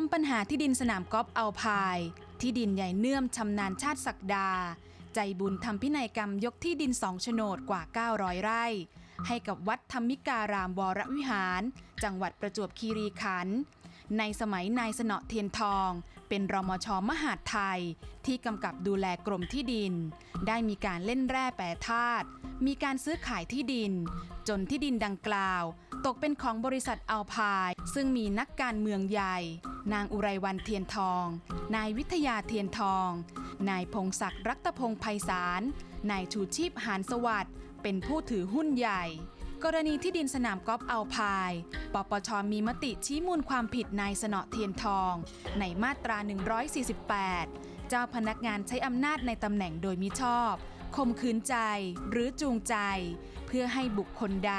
มปัญหาที่ดินสนามกอล์ฟเอาพาย ที่ดินใหญ่เนื่อมชำนาญชาติศักดา ใจบุญทำพินัยกรรมยกที่ดินสองโฉนดกว่า 900 ไร่ ให้กับวัดธรรมิการามวรวิหาร จังหวัดประจวบคีรีขันธ์ในสมัยนายสนอเทียนทอง เป็นรมชมหาดไทย ที่กำกับดูแลกรมที่ดิน ได้มีการเล่นแร่แปรธาตุมีการซื้อขายที่ดิน จนที่ดินดังกล่าว ตกเป็นของบริษัทอัลพายซึ่งมีนักการเมืองใหญ่ นางอุไรวันเทียนทอง นายวิทยาเทียนทอง นายพงศักดิ์รัตพงศ์ไพศาล นายชูชีพหานสวัสดิ์ เป็นผู้ถือหุ้นใหญ่ กรณีที่ดินสนามกอล์ฟอัลพาย ปปชมีมติชี้มูลความผิดนายสนอเทียนทอง ในมาตรา 148 เจ้าพนักงานใช้อำนาจในตำแหน่งโดยมิชอบ ข่มขืนใจหรือจูงใจ เพื่อให้บุคคลใด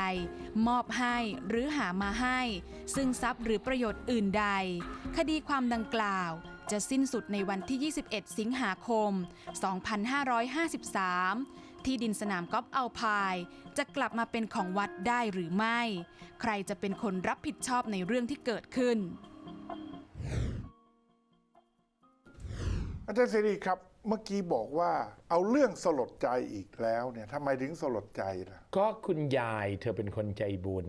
มอบให้หรือหามาให้ ซึ่งทรัพย์หรือประโยชน์อื่นใด คดีความดังกล่าว จะสิ้นสุดในวันที่ 21 สิงหาคม 2553 ที่ดินสนามกอล์ฟเอัลพาย จะกลับมาเป็นของวัดได้หรือไม่ ใครจะเป็นคนรับผิดชอบในเรื่องที่เกิดขึ้น อาจารย์เสรีครับ เมื่อกี้บอกว่าเอาเรื่องสลดใจอีกแล้วเนี่ยทำไมถึงสลดใจล่ะ ก็คุณยายเธอเป็นคนใจบุญ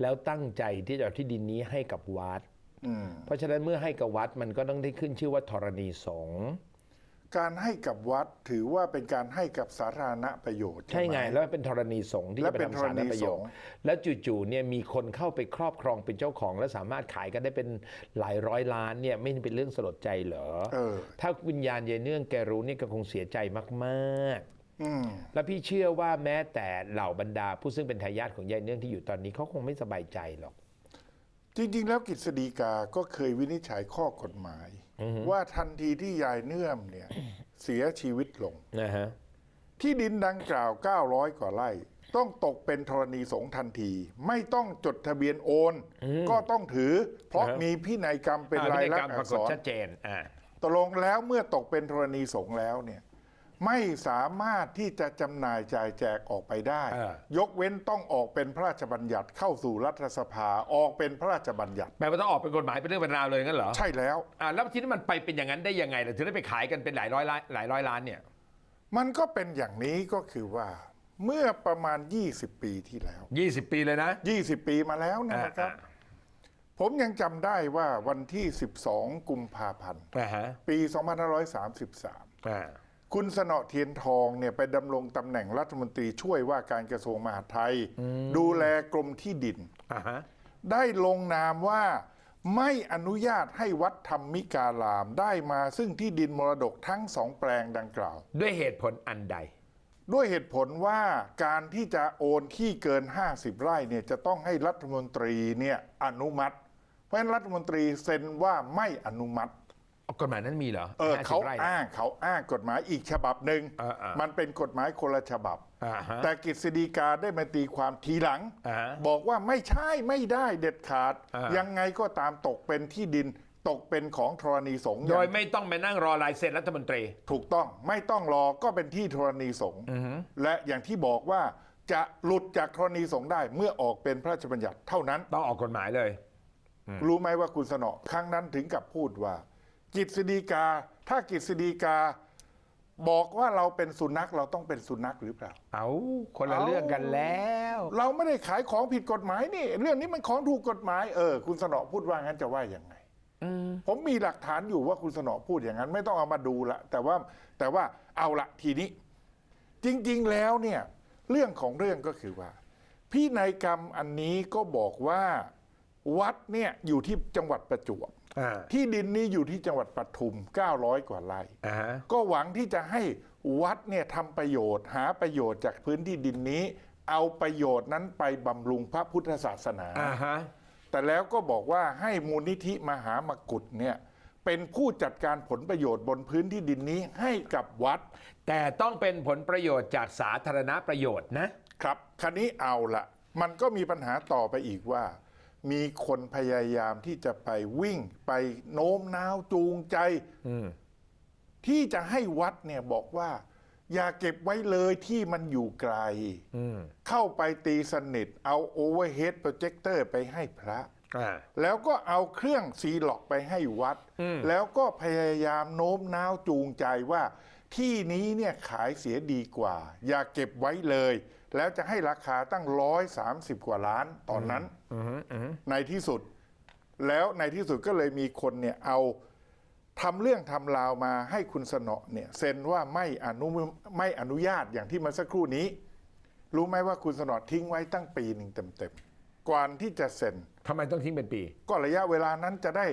แล้วตั้งใจที่จะเอาที่ดินนี้ให้กับวัด อืม เพราะฉะนั้นเมื่อให้กับวัดมันก็ต้องได้ขึ้นชื่อว่าธรณีสงฆ์ การให้กับวัดถือว่าเป็นการให้กับสาธารณประโยชน์ใช่หมไง แล้วเป็นธรณีสงฆ์ที่และจะไปเป็นทำสาธารณประโยชธรณีสงฆ์น์ แล้วจู่ๆเนี่ยมีคนเข้าไปครอบครองเป็นเจ้าของ และสามารถขายกันได้เป็นหลายร้อยล้านเนี่ยไม่เป็นเรื่องสลดใจเหรอเออถ้าวิญญาณยายเนื่องแกรู้นี่ก็คงเสียใจมากอืมๆแล้วพี่เชื่อว่าแม้แต่เหล่าบรรดา ผู้ซึ่งเป็นทายาทของยายเนื่องที่อยู่ตอนนี้เขาคงไม่สบายใจหรอก จริง ๆ แล้วกฤษฎีกาก็เคยวินิจฉัยข้อกฎหมายว่าทันทีที่ยายเนื่อมเนี่ย เสียชีวิตลงนะฮะที่ดินดังกล่าว 900 กว่าไร่ ต้องตกเป็นธรณีสงฆ์ทันที ไม่ต้องจดทะเบียนโอน ก็ต้องถือ เพราะครับมีพินัยกรรมเป็นลายลักษณ์ปอัรากษฏรชัดเจนอ่าตกลงแล้วเมื่อตกเป็นธรณีสงฆ์แล้วเนี่ย ไม่สามารถที่จะจำหน่ายจ่ายแจกออกไปได้ เออ ยกเว้นต้องออกเป็นพระราชบัญญัติเข้าสู่รัฐสภาออกเป็นพระราชบัญญัติ แปลว่าต้องออกเป็นกฎหมายเป็นเรื่องเป็นราวเลยงั้นเหรอใช่แล้ว อ่าแล้วทีนี้มันไปเป็นอย่างนั้นได้ยังไงล่ะถึงได้ไปขายกันเป็นหลายร้อยล้านหลายร้อยล้านเนี่ย มันก็เป็นอย่างนี้ก็คือว่า เมื่อประมาณ 20 ปีที่แล้ว 20 ปีเลยนะ20 ปีมาแล้วนะอ่านะครับอ่าผมยังจำได้ว่าวันที่ 12 กุมภาพันธ์ อ่าฮะปี 2533 อ่า คุณสนอเทียนทองเนี่ยไปดำรงตำแหน่งรัฐมนตรีช่วยว่าการกระทรวงมหาดไทย ดูแลกรมที่ดิน อ่าฮะ ได้ลงนามว่าไม่อนุญาตให้วัดธรรมิการามได้มาซึ่งที่ดินมรดกทั้งสองแปลงดังกล่าว ด้วยเหตุผลอันใด ด้วยเหตุผลว่าการที่จะโอนที่เกิน 50 ไร่เนี่ยจะต้องให้รัฐมนตรีเนี่ยอนุมัติ เพราะฉะนั้นรัฐมนตรีเซ็นว่าไม่อนุมัติ กฎหมายนั้นมีเหรอเออ50เขาไร่อ้างเขาอ้างกฎหมายอีกฉบับหนึ่งอ่าๆมันเป็นกฎหมายคนละฉบับ อ่าฮะ แต่กฤษฎีกาได้มาตีความทีหลัง อ่าฮะบอกว่าไม่ใช่ไม่ได้เด็ดขาด อ่ายังไงก็ตามตกเป็นที่ดินตกเป็นของธรณีสงฆ์โดยไม่ต้องไปนั่งรอลายเซ็นรัฐมนตรี ถูกต้องไม่ต้องรอก็เป็นที่ธรณีสงฆ์และอย่างที่บอกว่าจะหลุดจากธรณีสงฆ์ได้เมื่อออกเป็นพระราชบัญญัติเท่านั้น ต้องออกกฎหมายเลย รู้ไหมว่าคุณสนอครั้งนั้นถึงกับพูดว่า กิจสฎีกา ถ้ากิจสฎีกา บอกว่าเราเป็นสุนัขเราต้องเป็นสุนัขหรือเปล่า เอาคนละเอาเรื่องกันแล้ว เราไม่ได้ขายของผิดกฎหมายนี่ เรื่องนี้มันของถูกกฎหมายเออคุณสนอพูดว่างั้นจะว่ายังไงผมมีหลักฐานอยู่ว่าคุณสนอพูดอย่างนั้น ไม่ต้องเอามาดูละแต่ว่าแต่ว่าเอาละทีนี้ จริง ๆ แล้วเนี่ย เรื่องของเรื่องก็คือว่า พินัยกรรมอันนี้ก็บอกว่า วัดเนี่ยอยู่ที่จังหวัดประจวบอ่า ที่ดินนี้อยู่ที่จังหวัดปทุม 900 กว่าไร่อ่าฮะก็หวังที่จะให้วัดเนี่ยทำประโยชน์ หาประโยชน์จากพื้นที่ดินนี้ เอาประโยชน์นั้นไปบำรุงพระพุทธศาสนาอ่าฮะแต่แล้วก็บอกว่าให้มูลนิธิมหามกุฏเนี่ยเป็นผู้จัดการผลประโยชน์บนพื้นที่ดินนี้ให้กับวัด แต่ต้องเป็นผลประโยชน์จากสาธารณประโยชน์นะครับคันนี้เอาละมันก็มีปัญหาต่อไปอีกว่า มีคนพยายามที่จะไปวิ่งไปโน้มน้าวจูงใจอืมที่จะให้วัดเนี่ยบอกว่า อย่าเก็บไว้เลยที่มันอยู่ไกลอืมเข้าไปตีสนิท เอาโอเวอร์เฮดโปรเจคเตอร์ไปให้พระอ่าแล้วก็เอาเครื่องซีล็อกไปให้วัดอืมแล้วก็พยายามโน้มน้าวจูงใจว่า ที่นี้เนี่ยขายเสียดีกว่า อย่าเก็บไว้เลย แล้วจะให้ราคาตั้งร้อยสามสิบกว่าล้านตอนนั้นอือฮึอือฮึในที่สุด แล้วในที่สุดก็เลยมีคนเนี่ยเอาทำเรื่องทำราวมาให้คุณสนอเนี่ยเซ็นว่าไม่อนุไม่อนุญาตอย่างที่เมาสักครู่นี้ รู้ไหมว่าคุณสนอทิ้งไว้ตั้งปีหนึ่งเต็มๆก่อนที่จะเซ็นทำไมต้องทิ้งเป็นปี ก็ระยะเวลานั้นจะได้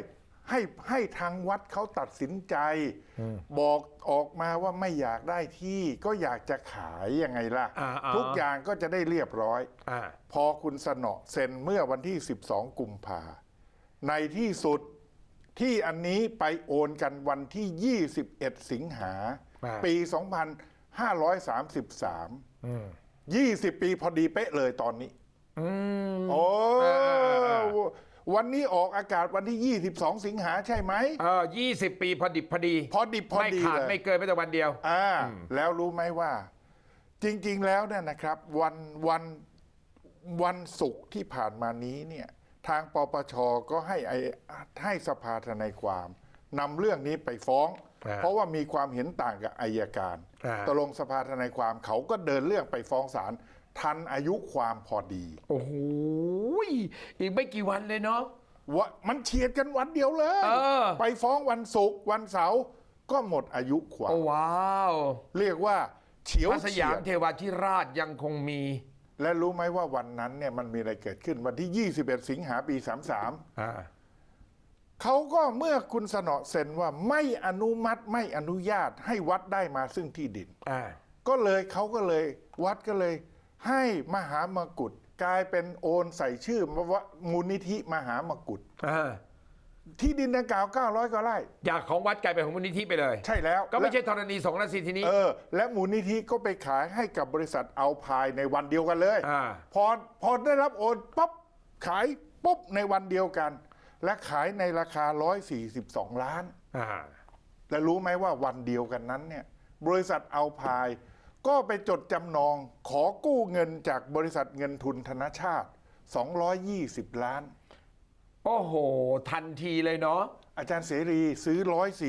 ให้ให้ทางวัดเขาตัดสินใจ บอกออกมาว่าไม่อยากได้ที่ก็อยากจะขายยังไงล่ะ อ่าๆทุกอย่างก็จะได้เรียบร้อย อ่า พอคุณสนอเซ็นเมื่อวันที่ 12 กุมภาในที่สุดที่อันนี้ไปโอนกันวันที่ 21 สิงหา อ่า ปี 2533 อืม20 ปีพอดีเป๊ะเลยตอนนี้ อืม โอ้อ่า วันนี้ออกอากาศวันที่ 22 สิงหาใช่ไหม เออยี่สิบปีพอดิบพอดี พอดิบพอไม่ดีขาดเลย ไม่เกินไม่แต่วันเดียว อ่าแล้วรู้ไหมว่า จริง ๆ แล้วเนี่ยนะครับ วันวันวันศุกร์ที่ผ่านมานี้เนี่ยทางปปชก็ให้ไอให้สภาทนายความนำเรื่องนี้ไปฟ้อง อ่าเพราะว่ามีความเห็นต่างกับอายการอ่า ตกลงสภาทนายความเขาก็เดินเรื่องไปฟ้องศาล ทันอายุความพอดีโอ้โหอีกไม่กี่วันเลยเนาะว่ามันเฉียดกันวันเดียวเลย เออ ไปฟ้องวันศุกร์วันเสาร์ก็หมดอายุความโอ้ว้าวเรียกว่าเฉียวพระสเฉียามยดเทวาธิราชยังคงมี และรู้ไหมว่าวันนั้นเนี่ยมันมีอะไรเกิดขึ้นวันที่ 21 สิงหาปี33อ่าเขาก็เมื่อคุณสนอเซ็นว่าไม่อนุมัติไม่อนุญาตให้วัดได้มาซึ่งที่ดิน อ่า ก็เลยเขาก็เลยวัดก็เลย ให้มหามกุฏกลายเป็นโอนใส่ชื่อว่ามูลนิธิมหามกุฏอ่าที่ดินดังกล่าว 900กว่าไร่จากของวัดกลายเป็นของมูลนิธิไปเลย ใช่แล้วก็ไม่ใช่และธรณีสงฆ์นะสิทีนี้เออและมูลนิธิก็ไปขายให้กับบริษัทเอาพายในวันเดียวกันเลยอ่าพอพอได้รับโอนปั๊บขายปุ๊บในวันเดียวกัน และขายในราคา 142 ล้านอ่าและรู้ไหมว่าวันเดียวกันนั้นเนี่ย บริษัทเอาพาย ก็ไปจดจำนองขอกู้เงินจากบริษัทเงินทุนธนชาติ 220 ล้าน โอ้โห ทันทีเลยเนาะอาจารย์เสรีซื้อ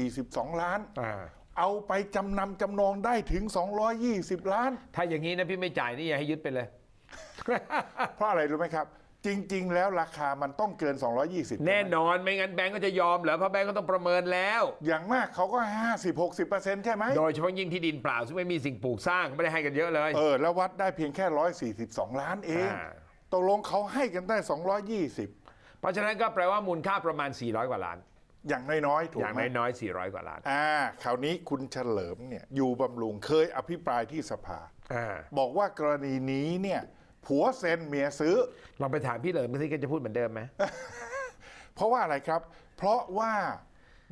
142 ล้าน อ่า เอาไปจำนำจำนองได้ถึง 220 ล้าน ถ้าอย่างนี้นะพี่ไม่จ่ายนี่อย่าให้ยึดไปเลย เพราะอะไรรู้ไหมครับ จริง ๆ แล้วราคามันต้องเกิน 220 แน่นอนไม่งั้นแบงก์ก็จะยอมเหรอเพราะแบงก์ก็ต้องประเมินแล้ว อย่างมากเขาก็ 50-60%ใช่ไหม โดยเฉพาะยิ่งที่ดินเปล่าซึ่งไม่มีสิ่งปลูกสร้างไม่ได้ให้กันเยอะเลย เออ แล้ววัดได้เพียงแค่ 142 ล้านเองอ่า ตกลงเขาให้กันได้ 220 เพราะฉะนั้นก็แปลว่ามูลค่าประมาณ 400 กว่าล้าน อย่างน้อยๆถูอกย่างไหมน้อยๆ400 กว่าล้านอ่าคราวนี้คุณเฉลิมเนี่ยอยู่บำรุงเคยอภิปรายที่สภา อ่าบอกว่ากรณีนี้เนี่ย ผัวเซ็นเมียซื้อ ลองไปถามพี่เหลิมสิแกจะพูดเหมือนเดิมไหมเพราะว่าอะไรครับ เพราะว่า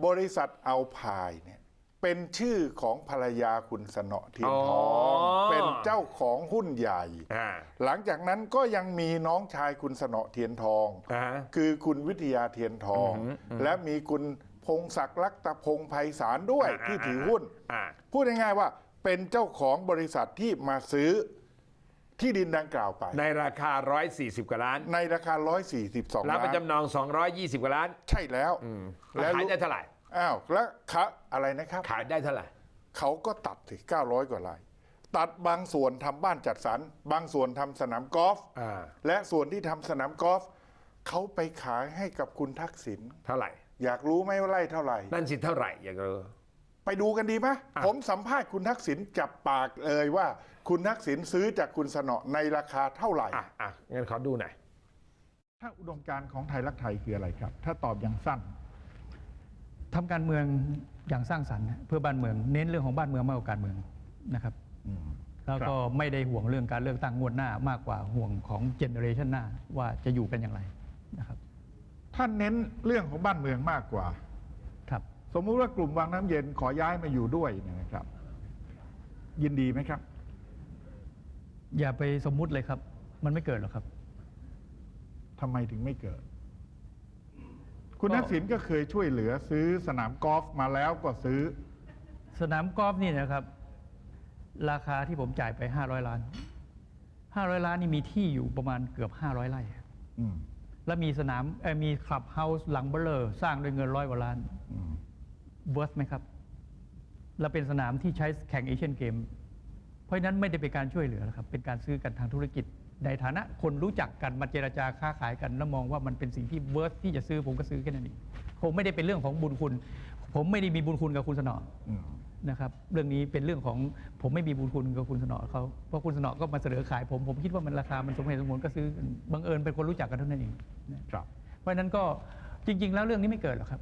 บริษัทเอาพายเนี่ยเป็นชื่อของภรรยาคุณสนอเทียนทอง อ๋อ เป็นเจ้าของหุ้นใหญ่ อ่าหลังจากนั้นก็ยังมีน้องชายคุณสนอเทียนทอง อ่า คือคุณวิทยาเทียนทอง และมีคุณพงศักดิ์ลักตะพงศ์ไพศาลด้วยอ่า ที่ถือหุ้น อ่าพูดง่ายๆว่าเป็นเจ้าของบริษัทที่มาซื้อ ที่ดินดังกล่าวไป ในราคา 140 กว่าล้าน ในราคา 142 รับล้าไปน จำนอง 220 กว่าล้านใช่แล้วแล้วแล้วขายรู้ได้เท่าไหร่ อ้าวแล้วคะอะไรนะครับ ขายได้เท่าไหร่ เขาก็ตัดถึง900 กว่าไร่ตัดบางส่วนทำบ้านจัดสรร บางส่วนทำสนามกอล์ฟ อ่า และส่วนที่ทำสนามกอล์ฟเขาไปขายให้กับคุณทักษิณเท่าไหร่ อยากรู้ไหมว่าไร่เท่าไหร่ นั่นสิเท่าไหร่ อยากรู้ ไปดูกันดีไหมอะผมสัมภาษณ์คุณทักษิณจับปากเลยว่า คุณทักษิณซื้อจากคุณสนอในราคาเท่าไหร่อะอะงั้นขอดูหน่อยถ้าอุดมการณ์ของไทยรักไทยคืออะไรครับ ถ้าตอบอย่างสั้นทำการเมืองอย่างสร้างสรรค์นะเพื่อบ้านเมืองเน้นเรื่องของบ้านเมืองมากกว่าการเมืองนะครับแล้วก็ไม่ได้ห่วงเรื่องการเลือกตั้งงวดหน้ามากกว่าห่วงของเจเนอเรชันหน้าว่าจะอยู่กันอย่างไรนะครับท่านเน้นเรื่องของบ้านเมืองมากกว่าครับ สมมุติว่ากลุ่มวังน้ำเย็นขอย้ายมาอยู่ด้วยเนี่ยนะครับ ยินดีไหมครับ อย่าไปสมมุติเลยครับ มันไม่เกิดหรอกครับทำไมถึงไม่เกิด คุณก็ทักษิณก็เคยช่วยเหลือ ซื้อสนามกอล์ฟมาแล้วก็ซื้อ สนามกอล์ฟนี่นะครับ ราคาที่ผมจ่ายไป500ล้าน500ล้านนี่มีที่อยู่ประมาณเกือบ500ไร่อืมแล้วมีสนามเอ่อมีคลับเฮาส์หลังเบลเลอร์ สร้างด้วยเงินร้อยกว่าล้าน เวิร์สไหมครับแล้วเป็นสนามที่ใช้แข่งเอเชียนเกม เพราะฉะนั้นไม่ได้เป็นการช่วยเหลือนะครับ เป็นการซื้อกันทางธุรกิจ ในฐานะคนรู้จักกันมาเจรจาค้าขายกันแล้วมองว่ามันเป็นสิ่งที่เวิร์สที่จะซื้อผมก็ซื้อแค่นั้นเองคงไม่ได้เป็นเรื่องของบุญคุณ ผมไม่ได้มีบุญคุณกับคุณสนออืมนะครับ เรื่องนี้เป็นเรื่องของผมไม่มีบุญคุณกับคุณสนอเขาเพราะคุณสนอก็มาเสนอขาย ผมผมคิดว่ามันราคามันสมเหตุสมผลก็ซื้อกันบังเอิญเป็นคนรู้จักกันเท่านั้นเองนะครับ เพราะฉะนั้นก็จริง ๆ แล้วเรื่องนี้ไม่เกิดหรอกครับ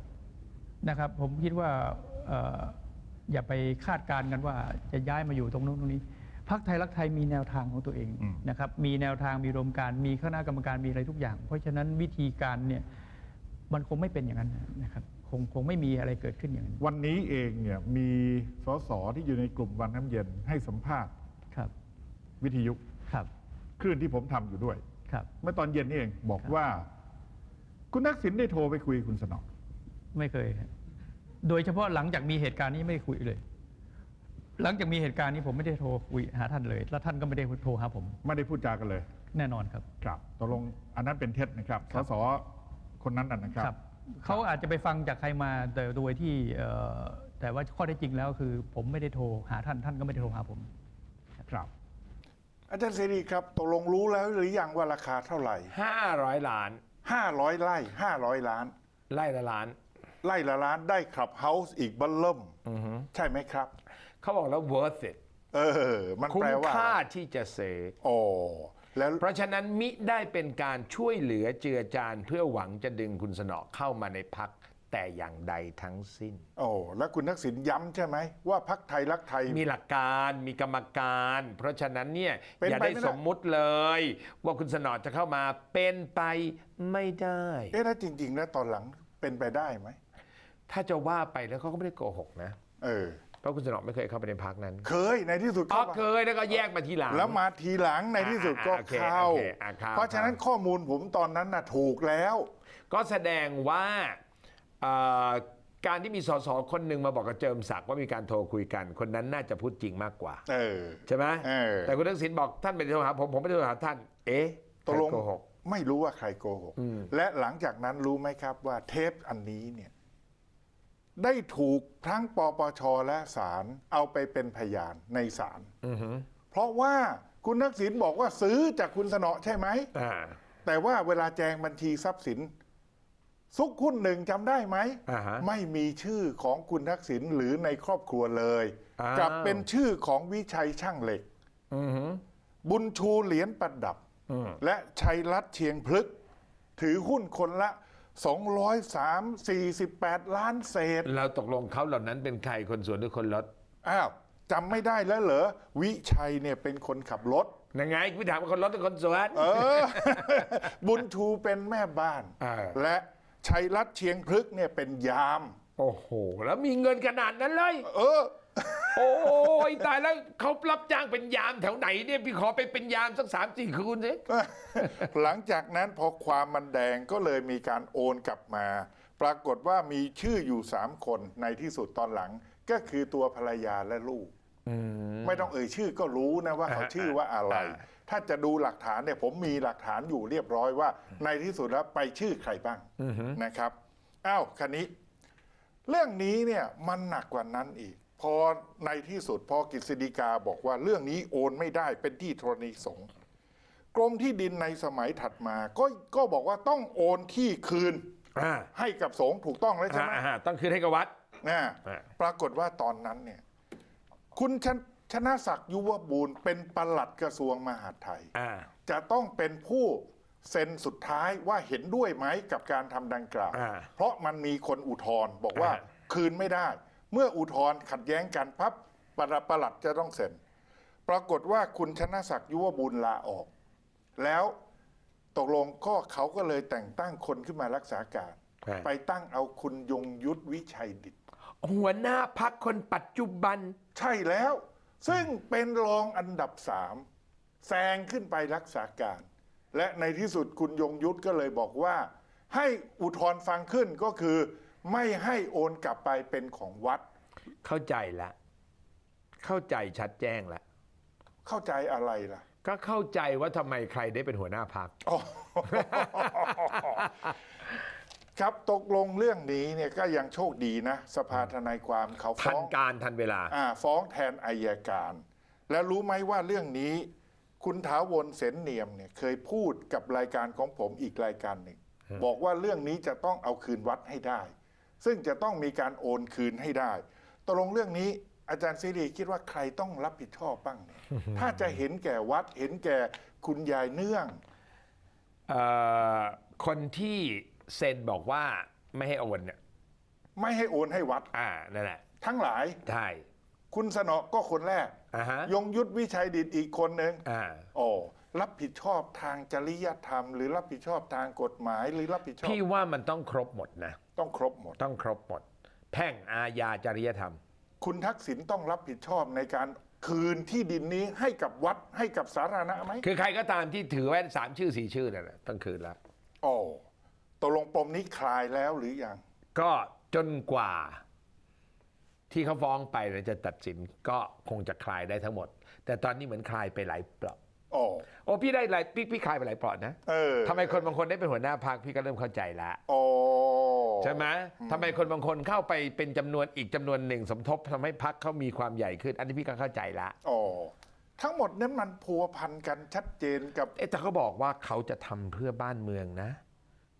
นะครับ ผมคิดว่าเอ่ออย่าไปคาดการณ์กันว่าจะย้ายมาอยู่ตรงนู้นตรงนี้พักไทยรักไทยมีแนวทางของตัวเองอืมนะครับ มีแนวทางมีรมการ มีคณะกรรมการมีอะไรทุกอย่าง เพราะฉะนั้นวิธีการเนี่ยมันคงไม่เป็นอย่างนั้นนะครับคงคงไม่มีอะไรเกิดขึ้นอย่างนั้น วันนี้เองเนี่ยมีสสที่อยู่ในกลุ่มวันน้ำเย็นให้สัมภาษณ์ครับ วิทยุครับคลื่นที่ผมทำอยู่ด้วย ครับ เมื่อตอนเย็นนี่เองบอกครับว่า คุณทักษิณได้โทรไปคุยคุณสนอ ไม่เคยครับโดยเฉพาะหลังจากมีเหตุการณ์นี้ไม่ได้คุยเลย หลังจากมีเหตุการณ์นี้ผมไม่ได้โทรคุยหาท่านเลย แล้วท่านก็ไม่ได้โทรหาผม ไม่ได้พูดจากันเลย แน่นอนครับ ครับตกลงอันนั้นเป็นเท็จนะครับครัสบสคนนั้นน่ะนะครับครับ เขาอาจจะไปฟังจากใครมาแต่โดยที่เอ่อแต่ว่าข้อเท็จจริงแล้วคือ ผมไม่ได้โทรหาท่านท่านก็ไม่ได้โทรหาผม ครับ อาจารย์เสรีครับตกลงรู้แล้วหรือยังว่าราคาเท่าไหร่ 500 ล้าน 500ไร่500 ล้าน ไล่ละล้าน ไร่ละล้านได้ขับเฮาส์อีกเบัลเริ่มใช่ไหมครับ เขาบอกแล้ว worth it เออ มันคุ้แปมลว่าค่าที่จะเสอโอ้แล้วเพราะฉะนั้นมิได้เป็นการช่วยเหลือเจือจานเพื่อหวังจะดึงคุณสนอเข้ามาในพักแต่อย่างใดทั้งสิ้น โอ้แล้วคุณทักษิณย้ำใช่ไหมว่าพักไทยรักไทย มีหลักการมีกรรมการ เพราะฉะนั้นเนี่ยเป็นอย่าไปได้ไม่ได้ สมมุติเลย ว่าคุณสนอจะเข้ามาเป็นไปไม่ได้ เอ๊ะแล้วจริง ๆ แล้วตอนหลังเป็นไปได้ไหม ถ้าจะว่าไปแล้วเขาก็ไม่ได้โกหกนะเออ เพราะคุณสนอไม่เคยเข้าไปในพักนั้นเคยในที่สุดอ๋อเข้ามาเคยแล้วก็แยกมาทีหลัง แล้วมาทีหลังในที่สุดก็อ่าโอเคเข้า โอเคอ่าเข้าเพราะฉะนั้นข้อมูลผมตอนนั้นน่ะถูกแล้ว ก็แสดงว่าเอ่อการที่มีสสคนหนึ่งมาบอกกับเจิมศักดิ์ว่ามีการโทรคุยกัน คนนั้นน่าจะพูดจริงมากกว่า เออ ใช่ไหมเออ แต่คุณทักษิณบอกท่านไม่ได้โทรหาผมผมไม่ได้โทรหาท่าน เอ๊ะตกลงใครโกหก ไม่รู้ว่าใครโกหกอืมและหลังจากนั้นรู้ไหมครับว่าเทปอันนี้เนี่ย ได้ถูกทั้งปปชและศาลเอาไปเป็นพยานในศาลอือหือเพราะว่าคุณทักษิณบอกว่าซื้อจากคุณสนอใช่ไหมอ่าแต่ว่าเวลาแจงบัญชีทรัพย์สิน ซุกหุ้นหนึ่งจำได้ไหมอ่าฮะไม่มีชื่อของคุณทักษิณหรือในครอบครัวเลยอ้าวกลับเป็นชื่อของวิชัยช่างเหล็กอือหือบุญชูเหรียญประดับอืมและชัยรัตน์เชียงพลึกษ์ถือหุ้นคนละ 248 ล้านเศษ เราตกลงเขาเหล่านั้นเป็นใครคนสวนหรือคนรถอ้าวจำไม่ได้แล้วเหรอ วิชัยเนี่ยเป็นคนขับรถ ยังไงพี่ถามว่าคนรถหรือคนสวน เออ บุญชูเป็นแม่บ้าน อ่า และชัยรัตน์เชียงพลึกษ์เนี่ยเป็นยาม โอ้โห แล้วมีเงินขนาดนั้นเลย เออ โอ้ยตายแล้วเขารับจ้างเป็นยามแถวไหนเนี่ยพี่ขอไปเป็นยามสักสามสี่คืนสิ หลังจากนั้นพอความมันแดงก็เลยมีการโอนกลับมา ปรากฏว่ามีชื่ออยู่สามคนในที่สุดตอนหลังก็คือตัวภรรยาและลูก ไม่ต้องเอ่ยชื่อก็รู้นะว่าเขาอ่าชื่อว่าอะไรอ่าถ้าจะดูหลักฐานเนี่ยผมมีหลักฐานอยู่เรียบร้อยว่า ในที่สุดแล้วไปชื่อใครบ้างนะครับอ้าวคันนี้ เรื่องนี้เนี่ยมันหนักกว่านั้นอีก พอในที่สุดพอกฤษฎีกาบอกว่าเรื่องนี้โอนไม่ได้เป็นที่ธรณีสงฆ์กรมที่ดินในสมัยถัดมา ก็ก็บอกว่าต้องโอนที่คืนอ่าให้กับสงฆ์ถูกต้องแล้วใช่ไหมอ่าต้องคืนให้กับวัด นะอ่า ปรากฏว่าตอนนั้นเนี่ยคุณชนชนะศักดิ์ยุวบูรณ์เป็นปลัดกระทรวงมหาดไทย อ่า จะต้องเป็นผู้เซ็นสุดท้ายว่าเห็นด้วยไหมกับการทำดังกล่าว อ่าเพราะมันมีคนอุทธรณ์บอกว่าอ่า คืนไม่ได้ เมื่ออุทธรณ์ขัดแย้งกันพับปลัดปลัดจะต้องเซ็น ปรากฏว่าคุณชนะศักดิ์ยุวบุญลาออก แล้วตกลงก็เขาก็เลยแต่งตั้งคนขึ้นมารักษาการอ่าไปตั้งเอาคุณยงยุทธวิชัยดิต หัวหน้าพักคนปัจจุบัน ใช่แล้ว ซึ่งเป็นรองอันดับสามแซงขึ้นไปรักษาการ และในที่สุดคุณยงยุทธก็เลยบอกว่า ให้อุทธรณ์ฟังขึ้นก็คือ ไม่ให้โอนกลับไปเป็นของวัด เข้าใจละ เข้าใจชัดแจ้งละ เข้าใจอะไรล่ะ ก็เข้าใจว่าทำไมใครได้เป็นหัวหน้าพักอ๋อครับตกลงเรื่องนี้เนี่ยก็ยังโชคดีนะ สภาทนายความเขาทัฟ้นองการทันเวลา อ่าฟ้องแทนอายการ แล้วรู้ไหมว่าเรื่องนี้ คุณถาวรเสนเนียมเนี่ยเคยพูดกับรายการของผมอีกรายการหนึ่ง บอกว่าเรื่องนี้จะต้องเอาคืนวัดให้ได้ ซึ่งจะต้องมีการโอนคืนให้ได้ตกลงเรื่องนี้อาจารย์ซีรีคิดว่าใครต้องรับผิดชอบบ้างเนี่ยถ้าจะเห็นแก่วัดเห็นแก่คุณยายเนื่องเอ่อคนที่เซ็นบอกว่าไม่ให้โอนเนี่ยไม่ให้โอนให้วัด อ่านั่นแหละทั้งหลายใช่คุณสนอก็คนแรก อ่าฮะยงยุทธวิชัยดิตอีกคนหนึ่งอ่า โอ้รับผิดชอบทางจริยธรรม หรือรับผิดชอบทางกฎหมายหรือรับผิดชอบ พี่ว่ามันต้องครบหมดนะ ต้องครบหมด ต้องครบหมด แพ่งอาญาจริยธรรม คุณทักษิณต้องรับผิดชอบในการคืนที่ดินนี้ให้กับวัดให้กับสาธารณะไหมคือใครก็ตามที่ถือไว้สามชื่อสี่ชื่อนั่นแหละต้องคืนแล้วโอ้ตกลงปมนี้คลายแล้วหรือยัง ก็จนกว่า ที่เขาฟ้องไปเนี่ยจะตัดสินก็คงจะคลายได้ทั้งหมด แต่ตอนนี้เหมือนคลายไปหลายเปลาะ โอ้โอ้พี่ได้หลายพี่พี่คลายไปหลายเปลาะนะเออทำไมคนบางคนได้เป็นหัวหน้าพักพี่ก็เริ่มเข้าใจละโอ้ใช่ไหมทำไมคนบางคนเข้าไปเป็นจำนวนอีกจำนวนหนึ่งสมทบทำให้พักเขามีความใหญ่ขึ้น อันนี้พี่ก็เข้าใจละโอ้ทั้งหมดนั้นมันพัวพันกันชัดเจนกับเอ๊ะแต่เขาบอกว่าเขาจะทำเพื่อบ้านเมืองนะ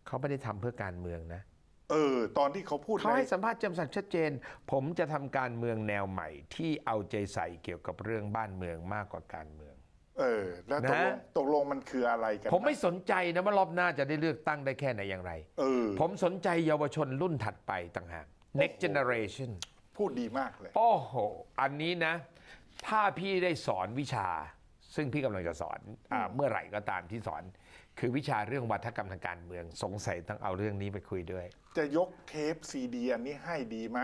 เขาไม่ได้ทำเพื่อการเมืองนะ เออ ตอนที่เขาพูดเขาใน ให้สัมภาษณ์จำสักดิ์ชัดเจน ผมจะทำการเมืองแนวใหม่ที่เอาใจใส่เกี่ยวกับเรื่องบ้านเมืองมากกว่าการเมือง เออ แล้วตกลงนะ ตกลงมันคืออะไรกันผมไม่สนใจนะว่ารอบหน้าจะได้เลือกตั้งได้แค่ไหนอย่างไร เออ ผมสนใจเยาวชนรุ่นถัดไปต่างหาก next generation พูดดีมากเลย โอ้โห อันนี้นะ ถ้าพี่ได้สอนวิชา ซึ่งพี่กำลังจะสอนอาเมื่อไหร่ก็ตามที่สอน คือวิชาเรื่องวัฒกรรมทางการเมืองสงสัยต้องเอาเรื่องนี้ไปคุยด้วย จะยกเทปซีดีอันนี้ให้ดีไหม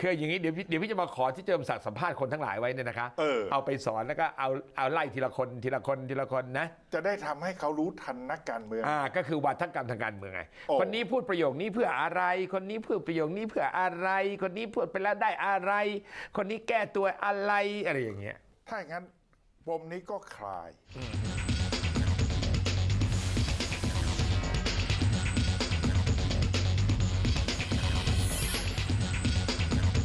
คืออย่างนี้เดี๋ยวพี่เดี๋ยวพี่จะมาขอที่เจิมศักดิ์สัมภาษณ์คนทั้งหลายไว้เนี่ยนะคะเออ เอาไปสอนแล้วก็เอาเอาไล่ทีละคนทีละคนทีละคนนะ จะได้ทำให้เขารู้ทันนักการเมือง อ่าก็คือวัฒกรรมทางการเมืองไง โอ้ คนนี้พูดประโยคนี้เพื่ออะไร คนนี้พูดประโยคนี้เพื่ออะไร คนนี้พูดไปแล้วได้อะไร คนนี้แก้ตัวอะไรอะไรอย่างเงี้ย ถ้าอย่างนั้นปมนี้ก็คลายอืม